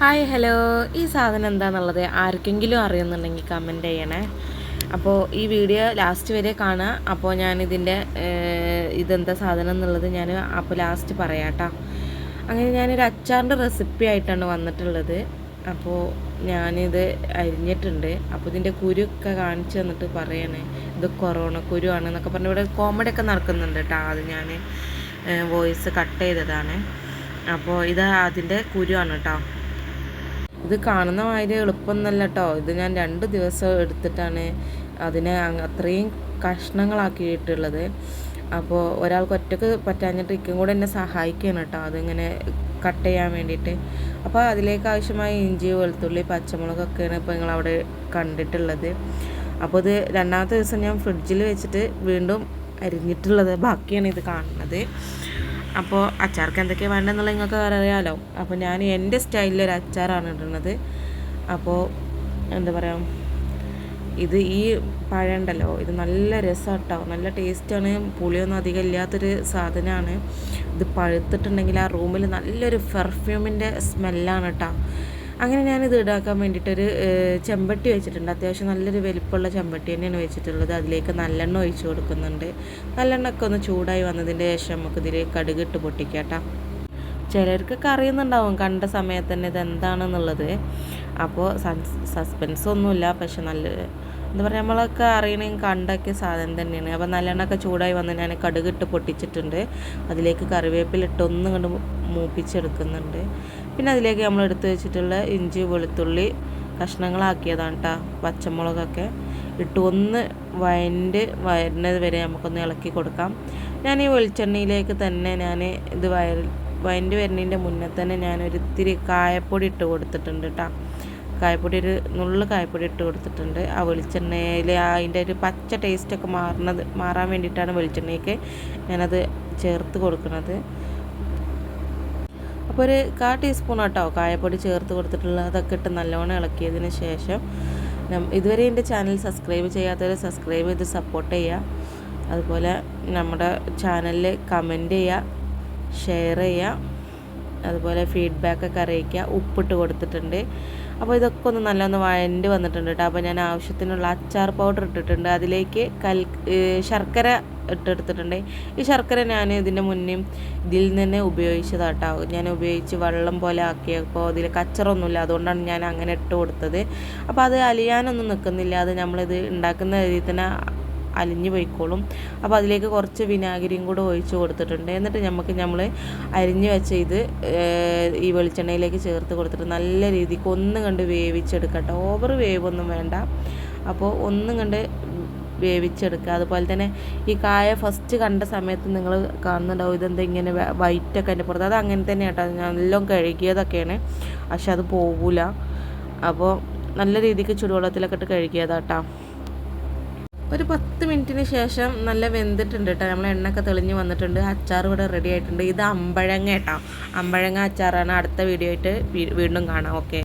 Hi hello. ഈ സാധനം എന്താണെന്നുള്ളത് ആർക്കെങ്കിലും അറിയുന്നുണ്ടെങ്കിൽ കമന്റ് ചെയ്യണേ. അപ്പോൾ ഈ വീഡിയോ ലാസ്റ്റ് വരെ കാണുക. അപ്പോൾ ഞാൻ ഇതിന്റെ ഇതെന്താ സാധനം എന്നുള്ളത് ഞാൻ അപ്പോൾ ലാസ്റ്റ് പറയാട്ടോ. അങ്ങനെ ഞാനൊരു അച്ചാറിന്റെ റെസിപ്പി ആയിട്ടാണ് വന്നിട്ടുള്ളത്. അപ്പോൾ ഞാനിത് അരിഞ്ഞിട്ടുണ്ട്. അപ്പോൾ ഇതിന്റെ കുരുക്കെ കാണിച്ചു തന്നിട്ട് പറയണേ. ഇത് കൊറോണ കുരു ആണ് എന്നൊക്കെ പറഞ്ഞ് ഇവിടെ കോമഡി ഒക്കെ നടക്കുന്നുണ്ട് കേട്ടോ. അത് ഞാൻ വോയിസ് കട്ട് ചെയ്തതാണ്. അപ്പോൾ ഇത് അതിന്റെ കുരുവാണ് കേട്ടോ. ഇത് കാണുന്ന മാതിരി എളുപ്പമൊന്നല്ല കേട്ടോ ഇത് ഞാൻ രണ്ട് ദിവസം എടുത്തിട്ടാണ് അതിനെ അത്രയും കഷ്ണങ്ങളാക്കിയിട്ടുള്ളത്. അപ്പോൾ ഒരാൾക്ക് ഒറ്റയ്ക്ക് പറ്റാഞ്ഞിട്ട് ഇക്കും കൂടെ എന്നെ സഹായിക്കുകയാണ് കേട്ടോ അതിങ്ങനെ കട്ട് ചെയ്യാൻ വേണ്ടിയിട്ട്. അപ്പോൾ അതിലേക്ക് ആവശ്യമായ ഇഞ്ചി വെളുത്തുള്ളി പച്ചമുളകൊക്കെയാണ് ഇപ്പോൾ നിങ്ങൾ അവിടെ കണ്ടിട്ടുള്ളത്. അപ്പോൾ ഇത് രണ്ടാമത്തെ ദിവസം ഞാൻ ഫ്രിഡ്ജിൽ വെച്ചിട്ട് വീണ്ടും അരിഞ്ഞിട്ടുള്ളത് ബാക്കിയാണ് ഇത് കാണുന്നത്. അപ്പോൾ അച്ചാർക്ക് എന്തൊക്കെയാണ് വേണ്ടതെന്നുള്ള നിങ്ങൾക്ക് അറിയാമല്ലോ അപ്പോൾ ഞാൻ എന്റെ സ്റ്റൈലിൽ ഒരു അച്ചാറാണ് ഇടുന്നത്. അപ്പോൾ എന്താ പറയുക ഇത് ഈ പഴം ഉണ്ടല്ലോ ഇത് നല്ല രസം കേട്ടോ. നല്ല ടേസ്റ്റാണ് പുളിയൊന്നും അധികം ഇല്ലാത്തൊരു സാധനമാണ്. ഇത് പഴുത്തിട്ടുണ്ടെങ്കിൽ ആ റൂമിൽ നല്ലൊരു പെർഫ്യൂമിന്റെ സ്മെല്ലാണ് കേട്ടോ. അങ്ങനെ ഞാനിത് ഇടാക്കാൻ വേണ്ടിയിട്ടൊരു ചെമ്പട്ടി വെച്ചിട്ടുണ്ട്. അത്യാവശ്യം നല്ലൊരു വലിപ്പമുള്ള ചെമ്പട്ടി തന്നെയാണ് വെച്ചിട്ടുള്ളത്. അതിലേക്ക് നല്ലെണ്ണ ഒഴിച്ചു കൊടുക്കുന്നുണ്ട്. നല്ലെണ്ണ ഒക്കെ ഒന്ന് ചൂടായി വന്നതിന്റെ ശേഷം നമുക്ക് ഇതിൽ കടുകിട്ട് പൊട്ടിക്കാട്ടാ. ചിലർക്കൊക്കെ അറിയുന്നുണ്ടാവും കണ്ട സമയത്ത് തന്നെ ഇത് എന്താണെന്നുള്ളത് അപ്പോൾ സസ്പെൻസ് ഒന്നുമില്ല പക്ഷെ നല്ല എന്താ പറയുക നമ്മളൊക്കെ അറിയണമെങ്കിൽ കണ്ടൊക്കെ സാധനം തന്നെയാണ്. അപ്പോൾ നല്ലെണ്ണൊക്കെ ചൂടായി വന്ന് ഞാൻ കടുകിട്ട് പൊട്ടിച്ചിട്ടുണ്ട്. അതിലേക്ക് കറിവേപ്പിലിട്ട് ഒന്നും കണ്ട് മൂപ്പിച്ചെടുക്കുന്നുണ്ട്. പിന്നെ അതിലേക്ക് നമ്മൾ എടുത്ത് വെച്ചിട്ടുള്ള ഇഞ്ചി വെളുത്തുള്ളി കഷ്ണങ്ങളാക്കിയതാണ് കേട്ടോ പച്ചമുളകൊക്കെ ഇട്ട് ഒന്ന് വയന്റെ വരുന്നത് വരെ നമുക്കൊന്ന് ഇളക്കി കൊടുക്കാം. ഞാൻ ഈ വെളിച്ചെണ്ണയിലേക്ക് തന്നെ ഞാൻ ഇത് വയൽ വയന്റെ വരുന്നതിന്റെ മുന്നേ തന്നെ ഞാൻ ഒരു ഇത്തിരി കായപ്പൊടി ഇട്ട് കൊടുത്തിട്ടുണ്ട് കേട്ടോ കായപ്പൊടി ഒരു നുള്ളു കായപ്പൊടി ഇട്ട് കൊടുത്തിട്ടുണ്ട്. ആ വെളിച്ചെണ്ണയിൽ അതിന്റെ ഒരു പച്ച ടേസ്റ്റൊക്കെ മാറുന്നത് മാറാൻ വേണ്ടിയിട്ടാണ് വെളിച്ചെണ്ണയ്ക്ക് ഞാനത് ചേർത്ത് കൊടുക്കുന്നത്. അപ്പോൾ ഒരു കാ ടീസ്പൂൺ കേട്ടോ കായപ്പൊടി ചേർത്ത് കൊടുത്തിട്ടുള്ള അതൊക്കെ ഇട്ട് നല്ലോണം ഇളക്കിയതിന് ശേഷം ഇതുവരെ എന്റെ ചാനൽ സബ്സ്ക്രൈബ് ചെയ്യാത്തവർ സബ്സ്ക്രൈബ് ചെയ്ത് സപ്പോർട്ട് ചെയ്യുക അതുപോലെ നമ്മുടെ ചാനലിൽ കമന്റ് ചെയ്യുക ഷെയർ ചെയ്യുക അതുപോലെ ഫീഡ്ബാക്കൊക്കെ അറിയിക്കുക ഉപ്പിട്ട് കൊടുത്തിട്ടുണ്ട്. അപ്പോൾ ഇതൊക്കെ ഒന്ന് നല്ലൊന്ന് വഴണ്ട് വന്നിട്ടുണ്ട് കേട്ടോ അപ്പോൾ ഞാൻ ആവശ്യത്തിനുള്ള അച്ചാർ പൗഡർ ഇട്ടിട്ടുണ്ട്. അതിലേക്ക് കൽ ശർക്കര ഇട്ടെടുത്തിട്ടുണ്ട്. ഈ ശർക്കര ഞാൻ ഇതിന്റെ മുന്നേ ഇതിൽ നിന്ന് ഉപയോഗിച്ചതാട്ടോ. ഞാൻ ഉപയോഗിച്ച് വെള്ളം പോലെ ആക്കിയപ്പോൾ അതിൽ കച്ചറൊന്നുമില്ല. അതുകൊണ്ടാണ് ഞാൻ അങ്ങനെ ഇട്ട് കൊടുത്തത്. അപ്പോൾ അത് അലിയാനൊന്നും നിൽക്കുന്നില്ല അത് നമ്മളിത് ഉണ്ടാക്കുന്ന രീതിയിൽ തന്നെ അലിഞ്ഞു പോയിക്കോളും. അപ്പോൾ അതിലേക്ക് കുറച്ച് വിനാഗിരിയും കൂടെ ഒഴിച്ച് കൊടുത്തിട്ടുണ്ട്. എന്നിട്ട് നമുക്ക് നമ്മൾ അരിഞ്ഞു വെച്ച ഇത് ഈ വെളിച്ചെണ്ണയിലേക്ക് ചേർത്ത് കൊടുത്തിട്ട് നല്ല രീതിക്ക് ഒന്നും കണ്ട് വേവിച്ചെടുക്കട്ടെ. ഓവർ വേവൊന്നും വേണ്ട. അപ്പോൾ ഒന്നും കണ്ട് വേവിച്ചെടുക്കുക. അതുപോലെ തന്നെ ഈ കായ ഫസ്റ്റ് കണ്ട സമയത്ത് നിങ്ങൾ കാണുന്നുണ്ടാവും ഇതെന്താ ഇങ്ങനെ വൈറ്റൊക്കെ അതിന്റെ പുറത്ത്. അത് അങ്ങനെ തന്നെ കേട്ടോ. നല്ലോണം കഴുകിയതൊക്കെയാണ്. പക്ഷെ അത് പോകില്ല അപ്പോൾ നല്ല രീതിക്ക് ചുടുവെള്ളത്തിലൊക്കെ ഇട്ട് കഴുകിയതാട്ടോ. ഒരു പത്ത് മിനിറ്റിന് ശേഷം നല്ല വെന്തിട്ടുണ്ട് കേട്ടോ. നമ്മൾ എണ്ണയൊക്കെ തെളിഞ്ഞ് വന്നിട്ടുണ്ട്. അച്ചാർ ഇവിടെ റെഡി ആയിട്ടുണ്ട്. ഇത് അമ്പഴങ്ങ കേട്ടോ. അമ്പഴങ്ങ അച്ചാറാണ് അടുത്ത വീഡിയോ ആയിട്ട് വീണ്ടും കാണാം. ഓക്കെ